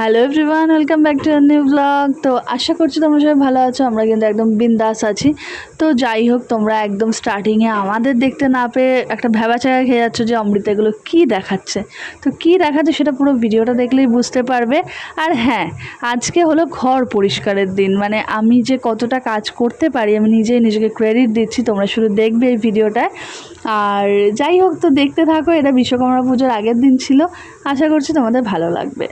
Hello everyone welcome back to new blog তো আশা করছি তোমরা সবাই ভালো আছো। আমরা কিন্তু একদম বিন্দাস আছি। তো যাই হোক, তোমরা একদম স্টার্টিংয়ে আমাদের দেখতে না পেয়ে একটা ভ্যাবাচাকা খেয়ে যাচ্ছ যে অমৃতা এগুলো কী দেখাচ্ছে। তো কী দেখাচ্ছে সেটা পুরো ভিডিওটা দেখলেই বুঝতে পারবে। আর হ্যাঁ আজকে হলো ঘর পরিষ্কারের দিন। মানে আমি যে কতটা কাজ করতে পারি, আমি নিজেই নিজেকে ক্রেডিট দিচ্ছি। তোমরা শুধু দেখবে এই ভিডিওটায়। আর যাই হোক, তো দেখতে থাকো। এটা বিশ্বকর্মা পুজোর আগের দিন ছিল। আশা করছি তোমাদের ভালো লাগবে।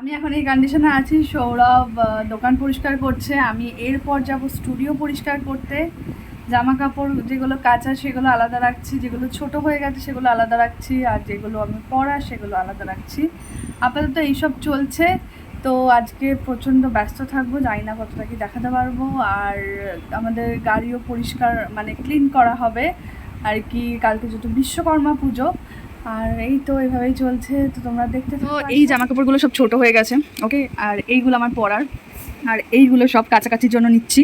আমি এখন এই কন্ডিশনে আছি, সৌরভ দোকান পরিষ্কার করছে, আমি এরপর যাব স্টুডিও পরিষ্কার করতে। জামা কাপড় যেগুলো কাঁচা, সেগুলো আলাদা রাখছি, যেগুলো ছোট হয়ে গেছে, সেগুলো আলাদা রাখছি, আর যেগুলো আমি পরা, সেগুলো আলাদা রাখছি। আপাতত এইসব চলছে, তো আজকে প্রচণ্ড ব্যস্ত থাকব, জানি না কতটা কি দেখাতে পারব, আর আমাদের গাড়িও পরিষ্কার মানে ক্লিন করা হবে। আর কি, কালকে যেহেতু বিশ্বকর্মা পুজো আর এই তো এইভাবেই চলছে তো তোমরা দেখতে তো এই জামা কাপড়গুলো সব ছোট হয়ে গেছে ওকে আর এইগুলো আমার পরার আর এইগুলো সব কাছাকাছির জন্য নিচ্ছি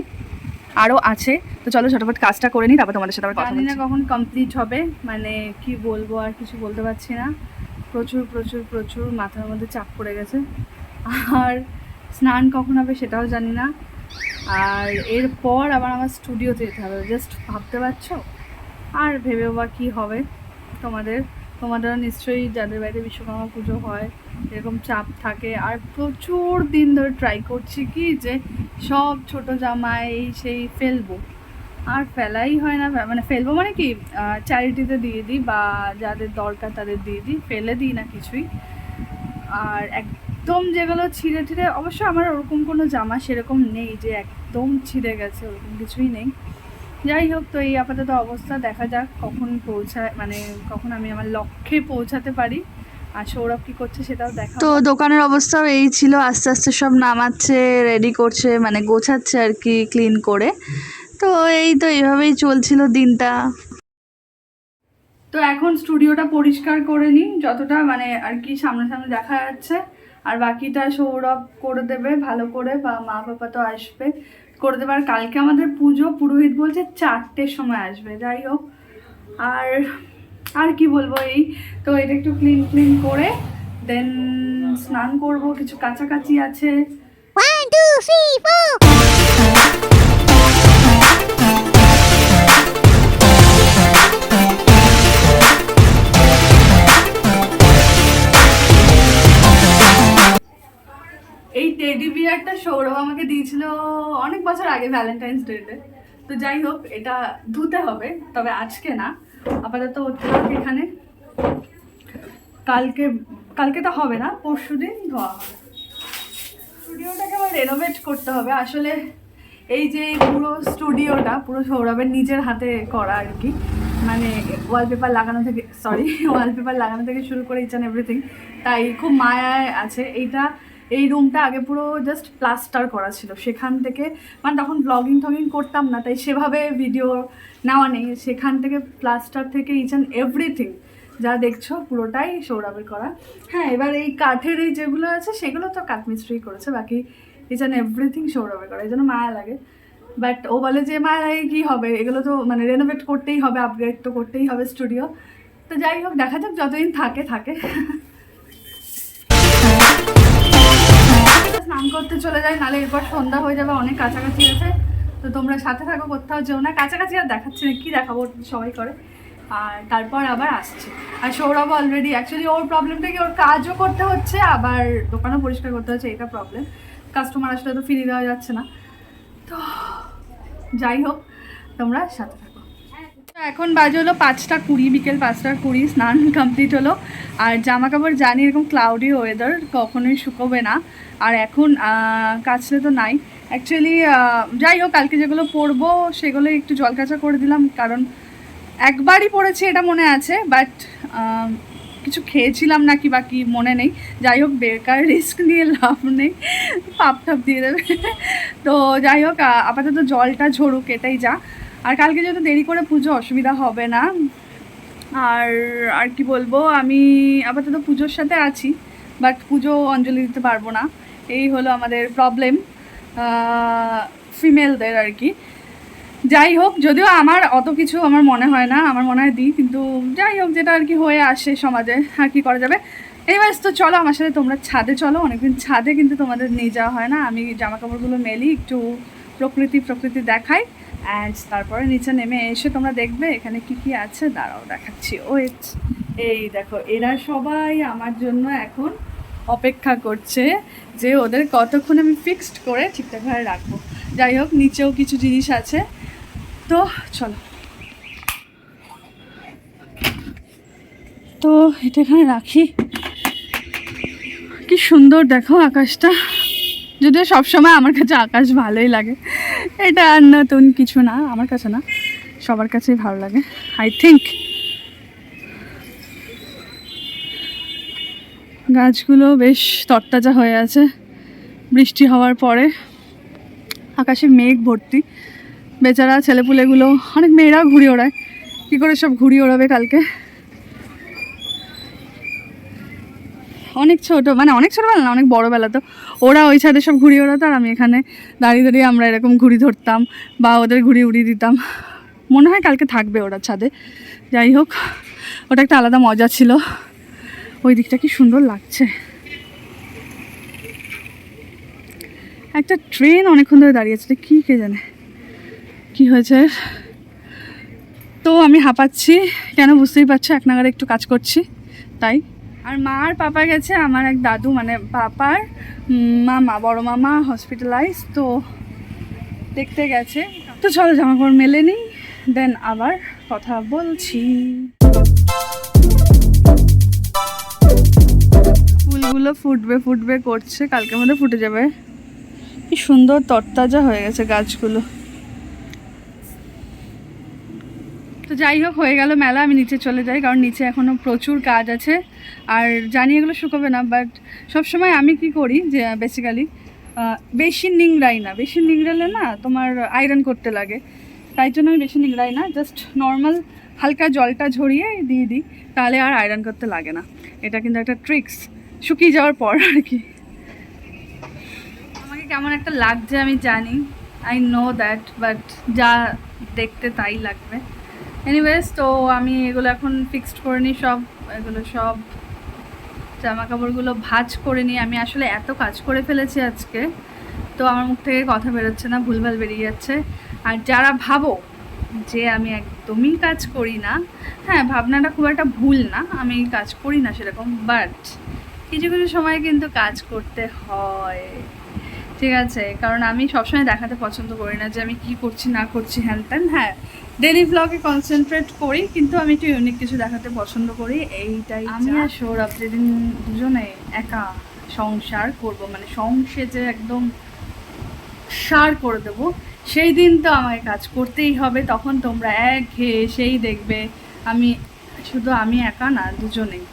আরও আছে। তো চলো ঝটপট কাজটা করে নিই তারপর তোমাদের সাথে আবার কথা জানি না কখন কমপ্লিট হবে মানে কি বলব আর কিছু বলতে পারছি না। প্রচুর প্রচুর প্রচুর মাথার মধ্যে চাপ পড়ে গেছে। আর স্নান কখন হবে সেটাও জানি না। আর এরপর আবার আমার স্টুডিওতে যেতে হবে জাস্ট ভাবতে পারছ? আর ভেবেও বা কী হবে তোমাদের? তোমাদেরও নিশ্চয়ই যাদের বাড়িতে বিশ্বকর্মা পুজো হয়, এরকম চাপ থাকে। আর প্রচুর দিন ধরে ট্রাই করছি কি যে সব ছোট জামাই সেই ফেলব। আর ফেলাই হয় না মানে ফেলব মানে কি চ্যারিটিতে দিয়ে দিই বা যাদের দরকার তাদের দিয়ে দিই, ফেলে দিই না কিছুই। আর একদম যেগুলো ছিঁড়ে ছিঁড়ে, অবশ্য আমার ওরকম কোনো জামা সেরকম নেই যে একদম ছিঁড়ে গেছে, ওরকম কিছুই নেই। যাই হোক তো এই আপাতত অবস্থা দেখা যাক কখন পৌঁছায় মানে কখন আমি আমার লক্ষ্যে পৌঁছাতে পারি। আর সৌরভ কি করছে সেটাও দেখা তো দোকানের অবস্থাও এই ছিল আস্তে আস্তে সব নামাচ্ছে রেডি করছে মানে গোছাচ্ছে আর কি ক্লিন করে। তো এই তো এইভাবেই চলছিল দিনটা। তো এখন স্টুডিওটা পরিষ্কার করে নিই যতটা মানে আর কি সামনে সামনে দেখা যাচ্ছে। আর বাকিটা সৌরভ করে দেবে ভালো করে বা মা বাবা তো আসবে। করে দেবে। কালকে আমাদের পুজো পুরোহিত বলছে চারটের সময় আসবে যাই হোক। আর আর কি বলব এই? তো এটা একটু ক্লিন ক্লিন করে দেন স্নান করব কিছু কাছাকাছি আছে। One, two, three, four. আমাকে দিয়েছিল অনেক বছর আগে ভ্যালেন্টাইন্স ডেতে তো। যাই হোক, এটা ধুতে হবে, তবে আজকে না। আপাতত এখানে। কালকে কালকে তো হবে না, পরশু দিন ধোয়া হবে। স্টুডিওটাকে আবার রেনোভেট করতে হবে। আসলে এই যে পুরো স্টুডিওটা পুরো সৌরভের নিজের হাতে করা আর কি মানে ওয়ালপেপার লাগানো থেকে সরি ওয়ালপেপার লাগানো থেকে শুরু করে ইচ এভরিথিং তাই খুব মায়ায় আছে। এইটা এই রুমটা আগে পুরো জাস্ট প্লাস্টার করা ছিল। সেখান থেকে মানে তখন ব্লগিং টগিং করতাম না, তাই সেভাবে ভিডিও নেওয়া নেই। সেখান থেকে প্লাস্টার থেকে ইচ অ্যান্ড এভরিথিং যা দেখছ, পুরোটাই সৌরভের করা। হ্যাঁ এবার এই কাঠের এই যেগুলো আছে, সেগুলো তো কাঠমিস্ত্রি করেছে, বাকি ইচ অ্যান্ড এভরিথিং সৌরভের করা, এই জন্য মায়া লাগে। বাট ও বলে যে মায়া লাগে কী হবে? এগুলো তো মানে রেনোভেট করতেই হবে আপগ্রেড তো করতেই হবে স্টুডিও তো যাই হোক, দেখা যাক, যতদিন থাকে থাকে। স্নান করতে চলে যায় নাহলে এরপর সন্ধ্যা হয়ে যাবে, অনেক কাছাকাছি আছে। তো তোমরা সাথে থাকো, কোথাও যেও না। কাছাকাছি আর দেখাচ্ছি না, কী দেখাবো সবাই করে। আর তারপর আবার আসছে। আর সৌরভ অলরেডি অ্যাকচুয়ালি ওর প্রবলেমটা কি, ওর কাজও করতে হচ্ছে, আবার দোকানও পরিষ্কার করতে হচ্ছে, এটা প্রবলেম কাস্টমার আসলে তো ফিরিয়ে দেওয়া যাচ্ছে না। তো যাই হোক, তোমরা সাথে এখন বাজে হলো পাঁচটা কুড়ি, বিকেল পাঁচটা কুড়ি, স্নান কমপ্লিট হলো। আর জামা কাপড় জানি এরকম ক্লাউডি ওয়েদার কখনোই শুকোবে না। আর এখন কাচলে তো নাই। অ্যাকচুয়ালি যাই হোক, কালকে যেগুলো পরবো, সেগুলো একটু জল কাচা করে দিলাম, কারণ একবারই পড়েছি এটা মনে আছে বাট কিছু খেয়েছিলাম নাকি বা কি মনে নেই। যাই হোক, বেকার রিস্ক নিয়ে লাভ নেই। পাপ টাপ দিয়ে দেবে। তো যাই হোক আপাতত জলটা ঝরুক, এটাই যা। আর কালকে যেহেতু দেরি করে পুজো, অসুবিধা হবে না। আর আর কি বলব, আমি আপাতত পুজোর সাথে আছি বাট পুজো অঞ্জলি দিতে পারব না। এই হলো আমাদের প্রবলেম ফিমেলদের আর কি। যাই হোক, যদিও আমার অত কিছু আমার মনে হয় না, আমার মনে হয় দিই, কিন্তু যাই হোক, যেটা আর কি হয়ে আসে সমাজে, আর কি করা যাবে। এবার তো চলো, আমার সাথে তোমরা ছাদে চলো, অনেকদিন ছাদে কিন্তু তোমাদের নিয়ে যাওয়া হয় না। আমি জামা কাপড়গুলো মেলি, একটু প্রকৃতি প্রকৃতি দেখাই। অ্যান্ড তারপরে নিচে নেমে এসে তোমরা দেখবে এখানে কি কি আছে। দাঁড়াও, দেখাচ্ছি। ওয়েট এই দেখো, এরা সবাই আমার জন্য এখন অপেক্ষা করছে যে ওদের কতক্ষণ আমি ফিক্সড করে ঠিকঠাকভাবে রাখব। যাই হোক, নিচেও কিছু জিনিস আছে। তো, চলো। তো, এটা এখানে রাখি। কি সুন্দর দেখো আকাশটা। যদিও সবসময় আমার কাছে আকাশ ভালোই লাগে। এটা আর নতুন কিছু না, আমার কাছে না, সবার কাছেই ভালো লাগে। আই থিঙ্ক গাছগুলো বেশ তরতাজা হয়ে আছে। বৃষ্টি হওয়ার পরে আকাশে মেঘ ভর্তি। বেচারা ছেলেপুলেগুলো, অনেক মেয়েরাও ঘুড়ি ওড়ায়। কী করে সব ঘুরিয়ে ওড়াবে কালকে? অনেক ছোট মানে অনেক ছোটোবেলা না, অনেক বড়োবেলা তো। ওরা ওই ছাদে সব ঘুড়ি ওড়াতো আর আমি এখানে দাঁড়িয়ে দাঁড়িয়ে আমরা এরকম ঘুড়ি ধরতাম বা ওদের ঘুড়ি উড়িয়ে দিতাম। মনে হয় কালকে থাকবে ওরা ছাদে। যাই হোক, ওটা একটা আলাদা মজা ছিল। ওই দিকটা কি সুন্দর লাগছে। একটা ট্রেন অনেকক্ষণ ধরে দাঁড়িয়ে আছে কি কে জানে? কি হয়েছে? তো আমি হাঁপাচ্ছি। কেন বুঝতেই পারছ, এক নাগারে একটু কাজ করছি, তাই। আর মা আর পাপা গেছে, আমার এক দাদু মানে পাপার মামা, বড় মামা হসপিটালাইজ তো দেখতে গেছে। তো চলো জামা কাপড় মেলে নিই দেন আবার কথা বলছি। ফুলগুলো ফুটবে ফুটবে, করছে, কালকের মধ্যে ফুটে যাবে। কি সুন্দর তরতাজা হয়ে গেছে গাছগুলো। তো যাই হোক, হয়ে গেল মেলা, আমি নিচে চলে যাই, কারণ নিচে এখনও প্রচুর কাজ আছে। আর জানি এগুলো শুকোবে না বাট সবসময় আমি কি করি যে বেসিক্যালি বেশি নিংড়াই না। বেশি নিংড়ালে না তোমার আয়রন করতে লাগে। তাই জন্য আমি বেশি নিংড়াই না জাস্ট নর্মাল হালকা জলটা ঝরিয়ে দিয়ে দিই, তাহলে আর আয়রন করতে লাগে না। এটা কিন্তু একটা ট্রিক্স শুকিয়ে যাওয়ার পর আর কি। আমাকে কেমন একটা লাগছে আমি জানি আই নো দ্যাট বাট যা দেখতে তাই লাগবে। এনিওয়েজ তো আমি এগুলো এখন ফিক্সড করে নিই, সব, এগুলো সব জামা কাপড়গুলো ভাঁজ করে নিই। আমি আসলে এত কাজ করে ফেলেছি আজকে, তো আমার মুখ থেকে কথা বেরোচ্ছে না, ভুলভাল বেরিয়ে যাচ্ছে। আর যারা ভাবো যে আমি একদমই কাজ করি না হ্যাঁ ভাবনাটা খুব একটা ভুল না, আমি কাজ করি না সেরকম বাট কিছু কিছু সময় কিন্তু কাজ করতে হয়। ঠিক আছে কারণ আমি সবসময় দেখাতে পছন্দ করি না যে আমি কি করছি না করছি হ্যান ত্যান। হ্যাঁ ডেলি ব্লগে কনসেন্ট্রেট করি কিন্তু আমি একটু ইউনিক কিছু দেখাতে পছন্দ করি এইটাই আমি আর সৌরভ যেদিন দুজনে একা সংসার করব মানে সংসেজে একদম সার করে দেব সেই দিন তো আমাকে কাজ করতেই হবে তখন তোমরা এক ঘেয়ে সেই দেখবে আমি শুধু আমি একা না দুজনেই।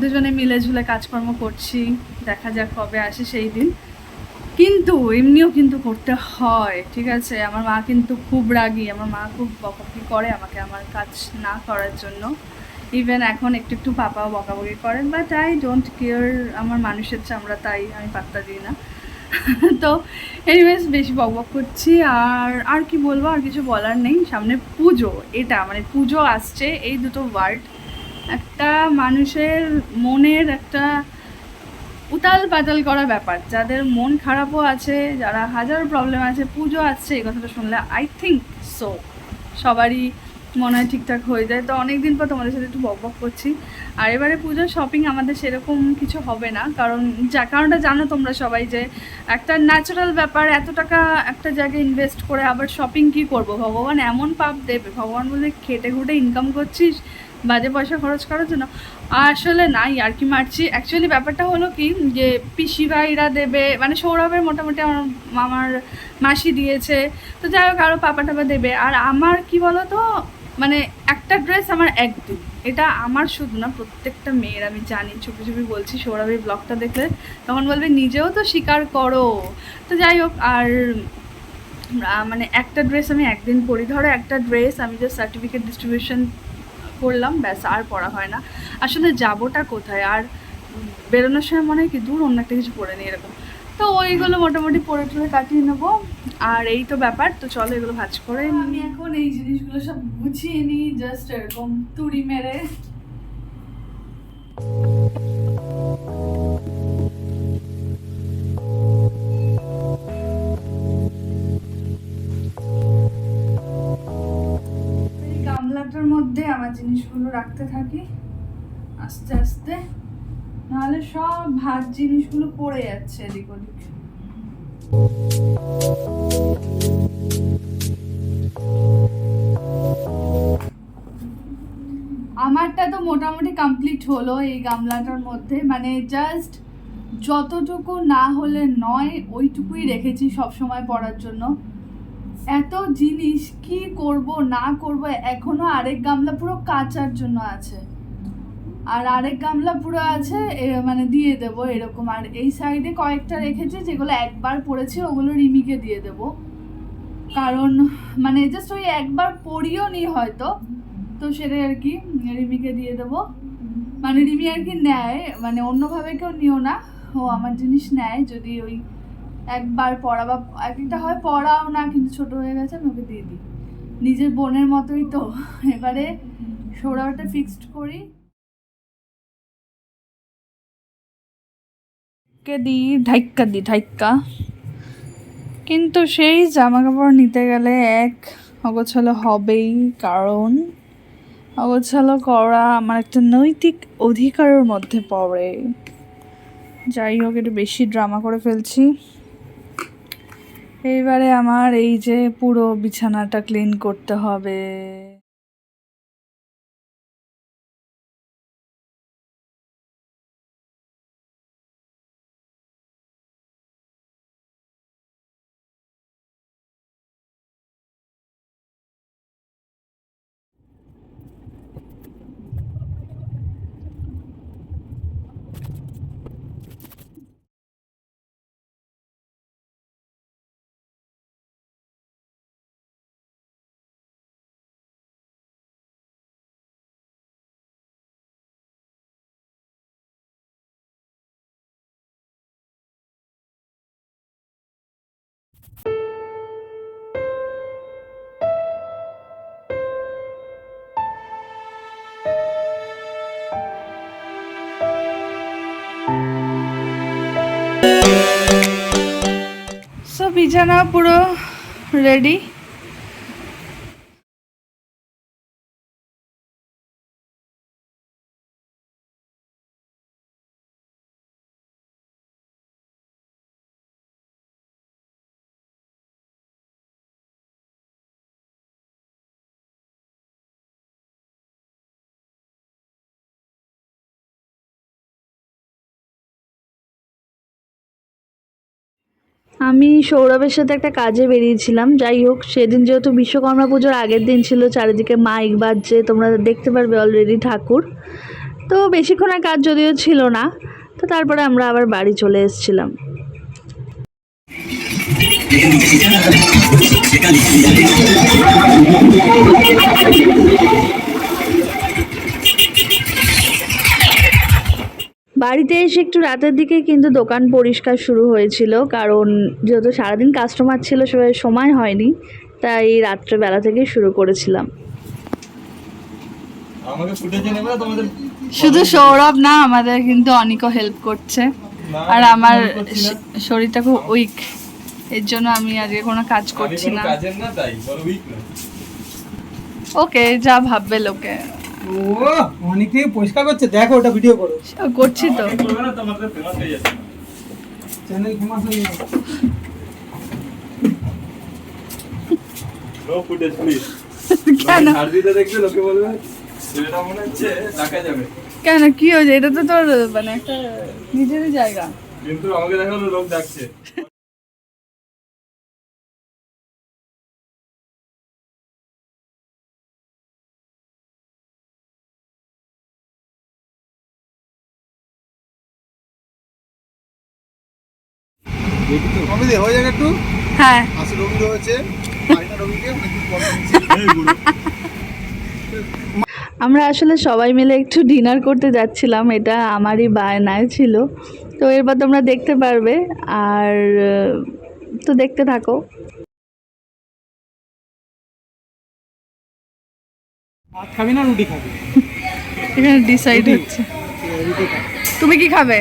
দুজনে মিলে ঝুলে কাজকর্ম করছি দেখা যাক কবে আসে সেই দিন। কিন্তু এমনিও কিন্তু করতে হয়, ঠিক আছে? আমার মা কিন্তু খুব রাগী। আমার মা খুব বকাবকি করে আমাকে আমার কাজ না করার জন্য। ইভেন এখন একটু একটু পাপাও বকাবকি করেন বাট আই ডোন্ট কেয়ার আমার মানুষের চামড়া তাই, আমি পাত্তা দিই না। তো এনিওয়েজ বেশি বকবক করছি। আর আর কি বলব? আর কিছু বলার নেই। সামনে পুজো, এটা মানে পুজো আসছে, এই দুটো ওয়ার্ড একটা মানুষের মনের একটা উতাল পাতাল করা ব্যাপার। যাদের মন খারাপও আছে, যারা হাজার প্রবলেম আছে, পুজো আসছে, এই কথাটা শুনলে আই থিঙ্ক সো সবারই মনে হয় ঠিকঠাক হয়ে যায়। তো অনেক দিন পর তোমাদের সাথে একটু বক বক করছি। আর এবারে পুজোর শপিং আমাদের সেরকম কিছু হবে না। কারণ যা, কারণটা জানো তোমরা সবাই যে, একটা ন্যাচারাল ব্যাপার, এত টাকা একটা জায়গায় ইনভেস্ট করে আবার শপিং কি করব? ভগবান এমন পাপ দেবে। ভগবান বলে খেটে খুটে ইনকাম করছিস বাজে পয়সা খরচ করার জন্য। আসলে নাই, আর কি মারছি? অ্যাকচুয়ালি ব্যাপারটা হলো কি, যে পিসি ভাইরা দেবে মানে সৌরভের মোটামুটি আমার মামার মাসি দিয়েছে। তো যাই হোক আরও পাপা টাপা দেবে। আর আমার কি বলো তো মানে একটা ড্রেস আমার একদিন এটা আমার শুধু না, প্রত্যেকটা মেয়ের আমি জানি চুপি চুপি বলছি সৌরভের ব্লগটা দেখলে তখন বলবে, নিজেও তো স্বীকার করো। তো যাই হোক, আর মানে একটা ড্রেস আমি একদিন পরি। ধরো একটা ড্রেস আমি যে সার্টিফিকেট ডিস্ট্রিবিউশন করলাম ব্যাস আর পড়া হয় না। আসলে যাবোটা কোথায়? আর বেরোনোর সময় মনে হয় কি দূর অন্য একটা কিছু পড়ে নিই এরকম। তো ওইগুলো মোটামুটি পরে টরে কাটিয়ে নেব। আর এই তো ব্যাপার তো চলো এগুলো ভাজ করে আমি এখন এই জিনিসগুলো সব গুছিয়ে নিই জাস্ট এরকম তুড়ি মেরে। জিনিসগুলো রাখতে থাকি আস্তে আস্তে। নাহলে সব ভাত জিনিসগুলো পড়ে যাচ্ছে এদিক ওদিক। আমারটা তো মোটামুটি কমপ্লিট হলো এই গামলাটার মধ্যে। মানে জাস্ট যতটুকু না হলে নয়, ওইটুকুই রেখেছি সব সময় পড়ার জন্য। এত জিনিস কি করব, না করব, এখনও আরেক গামলা পুরো কাচার জন্য আছে। আর আরেক গামলা পুরো আছে মানে দিয়ে দেবো এরকম। আর এই সাইডে কয়েকটা রেখেছি, যেগুলো একবার পড়েছি, ওগুলো রিমিকে দিয়ে দেব। কারণ মানে জাস্ট ওই একবার পড়িও নি হয়তো, তো সেটাই আর কি রিমিকে দিয়ে দেবো। মানে রিমি আর কি নেয় মানে অন্যভাবে কেউ নিও না। ও আমার জিনিস নেয়, যদি ওই একবার পড়া বা এক একটা হয় পড়াও না, কিন্তু ছোট হয়ে গেছে, আমি ওকে দিয়ে দিই। নিজের বোনের মতোই তো। এবারে সৌরভটা ফিক্সড করি। কে দিই? ঢাইক্কা দিই, ঢাইক্কা। কিন্তু সেই জামা কাপড় নিতে গেলে এক, অগোছালো হবেই, কারণ অগোছালো করা আমার একটা নৈতিক অধিকারের মধ্যে পড়ে। যাই হোক, একটু বেশি ড্রামা করে ফেলছি। এইবারে আমার এই যে পুরো বিছানাটা ক্লিন করতে হবে। বিছানা পুরো রেডি আমি সৌরভের সাথে একটা কাজে বেরিয়েছিলাম, যাই হোক, সেদিন যেহেতু বিশ্বকর্মা পুজোর আগের দিন ছিল, চারিদিকে মাইক বাজছে, তোমরা দেখতে পারবে অলরেডি ঠাকুর। তো বেশিক্ষণের কাজ যদিও ছিল না, তো তারপরে আমরা আবার বাড়ি চলে এসেছিলাম। বাড়িতে এসে একটু রাতের দিকে কিন্তু দোকান পরিষ্কার শুরু হয়েছিল কারণ যেহেতু সারাদিন কাস্টমার ছিল সবাই সময় হয়নি তাই রাত্রেবেলা থেকে শুরু করেছিলাম। শুধু সৌরভ না আমাদের কিন্তু অনেকও হেল্প করছে। আর আমার শরীরটা খুব উইক এর জন্য আমি আজকে কোনো কাজ করছি কোনো না। কাজের না তাই বলো উইক না। ওকে যা ভাববে লোকে। ও পরিষ্কার করছে। দেখো ওটা ভিডিও করো। করছি তো। চ্যানেল ফেমাস হয়ে যাবে নো ফুটেজ প্লিজ কেন? দেখবে লোকে বলবে ছেলেটা মনে হচ্ছে টাকা যাবে। কেন? কি হয়েছে? এটা তো তোর মানে একটা নিজেরই জায়গা। কিন্তু আমাকে দেখাল লোক ডাকছে। হয়ে একটু। হ্যাঁ। আসলে রবি হয়েছে রবিকে। আমরা আসলে সবাই মিলে একটু ডিনার করতে যাচ্ছিলাম এটা আমারই বায়নায় ছিল। তো এরপর তোমরা দেখতে পারবে আর তো দেখতে থাকো। ভাত খাবি না রুটি খাবি? এখানে ডিসাইড হচ্ছে। তুমি কি খাবে?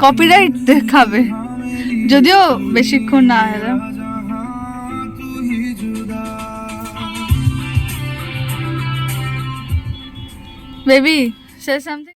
কপিরাইট খাবে যদিও বেশিক্ষণ না এরা বেবি সে সামথিং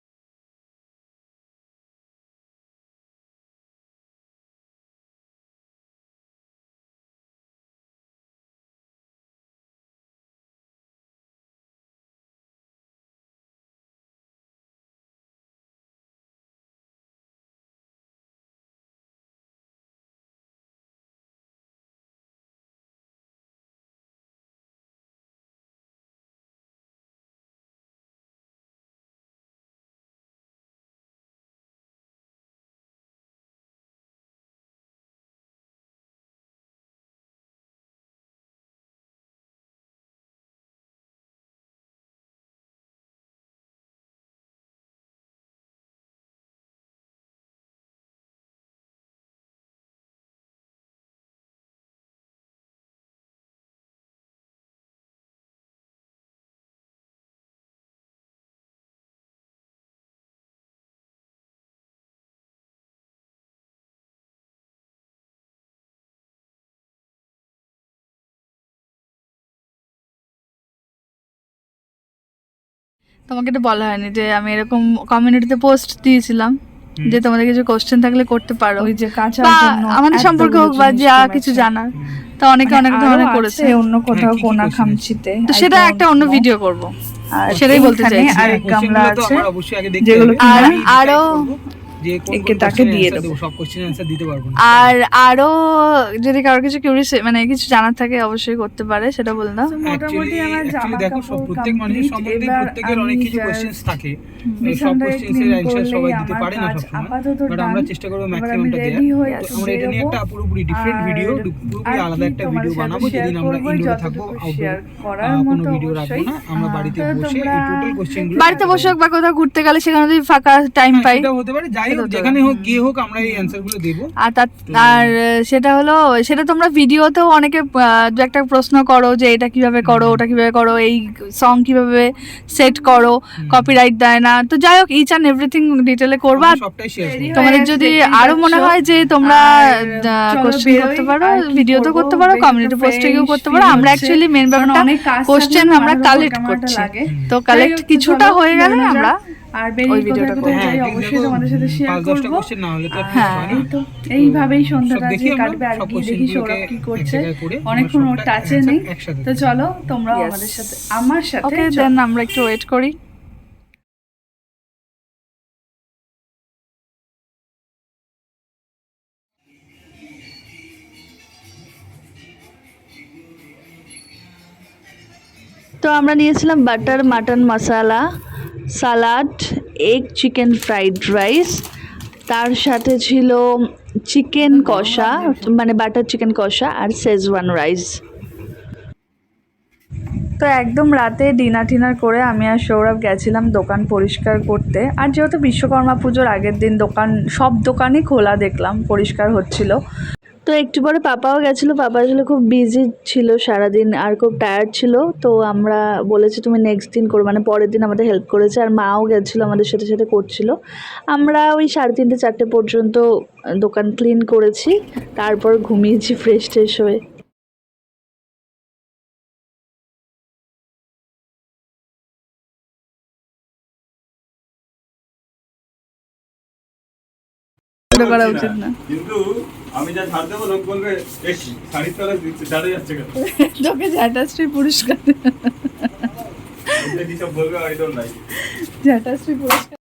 তোমাকে এটা বলা হয়নি যে আমি এরকম কমিউনিটিতে পোস্ট দিয়েছিলাম যে তোমাদের কিছু কোশ্চেন থাকলে করতে পারো। ওই যে কাঁচা আমাদের সম্পর্কে হোক বা যা কিছু জানার। তো অনেকে অনেক ধরনের করেছে। অন্য কোথাও হ্যাঁ, কোনা খামচিতে। তো সেটা একটা অন্য ভিডিও করব। আর সেটাই বলতে চাই আর গামলা আছে আমার অবশ্যই আগে দেখতে যেগুলো আর আরও যে কোন তাকে দিয়ে দেবো। সব কোশ্চেন অ্যান্সার দিতে পারব আর আরও যদি কারোর কিছু কিউরিয়াস মানে কিছু জানার থাকে অবশ্যই করতে পারে সেটা বলে দাও। মোটামুটি আমার জামা দেখো সব প্রত্যেক মানুষের সম্বন্ধে প্রত্যেকের অনেক কিছু just থাকে। সব বিছানাটাকে কোশ্চেন্স এর clean অ্যানসার সবাই দিতে পারে না কাজ সবসময়। বাট আমরা চেষ্টা করব ম্যাক্সিমামটা দেওয়ার। আমরা এটা নিয়ে একটা পুরোপুরি ডিফারেন্ট ভিডিও পুরোপুরি আলাদা একটা ভিডিও বানাবো যেদিন আমরা ইনডোরে থাকব আউটডোর কোনো ভিডিও রাখব না আমরা বাড়িতে বসে এই টোটাল কোশ্চেনগুলো বাড়িতে বসে হোক বা কোথাও ঘুরতে গেলে সেখানে যদি ফাঁকা টাইম হ্যাঁ, পাই। হতে পারে যাই হোক যেখানে হোক গিয়ে হোক আমরা এই অ্যানসারগুলো দেবো। আর তার আর সেটা হলো সেটা তোমরা ভিডিওতেও অনেকে দু একটা প্রশ্ন করো যে এটা কীভাবে করো ওটা কীভাবে করো এই সং কীভাবে সেট করো কপিরাইট দেয় না। তো যাই হোক ইচ অ্যান্ড এভরিথিং ডিটেলে করবা। আমরা সবটাই শেয়ার করব। তোমাদের যদি আরও মনে হয় যে তোমরা কোশ্চেন করতে পারো কি করতে পারো কমিউনিটি পোস্টে গিয়েও করতে পারো। আমরা অ্যাকচুয়ালি মেন ব্যাপারটা কোশ্চেন আমরা কালেক্ট করছি। তো কালেক্ট কিছুটা হয়ে গেলে আমরা। আর বেরিয়ে কোথায় কোথায় যাই হ্যাঁ, অবশ্যই তোমাদের সাথে শেয়ার করব। হ্যাঁ। এই তো এইভাবেই সন্ধ্যাটা যে কাটবে আর কি দেখি সৌরভ কি করছে। অনেকক্ষণ ওর টাচে নেই। তো চলো তোমরা আমাদের সাথে আমার সাথে ওকে দেন আমরা একটু ওয়েট করি। তো আমরা নিয়েছিলাম butter mutton masala. Salad egg chicken fried rice তার সাথে ছিল চিকেন কষা মানে বাটার চিকেন কষা আর শেজওয়ান রাইস তো একদম রাতে ডিনার টিনার করে আমি আর সৌরভ গেছিলাম দোকান পরিষ্কার করতে। আর যেহেতু বিশ্বকর্মা পুজোর আগের দিন দোকান, সব দোকানই খোলা দেখলাম, পরিষ্কার হচ্ছিল। তো একটু পরে পাপাও গেছিল পাপা আসলে খুব বিজি ছিল সারাদিন আর খুব টায়ার্ড ছিল তো আমরা বলেছি তুমি নেক্সট দিন করো মানে পরের দিন আমাদের হেল্প করেছে আর মাও গেছিল আমাদের সাথে সাথে করছিল। আমরা ওই সাড়ে তিনটে চারটে পর্যন্ত দোকান ক্লিন করেছি তারপর ঘুমিয়েছি ফ্রেশ ট্রেশ হয়ে। করা উচিত না। কিন্তু আমি যা ঝাড় দেবো লোক বলবে এই শাড়ির তলায় ঝাড়ে যাচ্ছে কেন? তোকে ঝাটাশ্রী পুরস্কার। ঝাটাশ্রী পুরস্কার।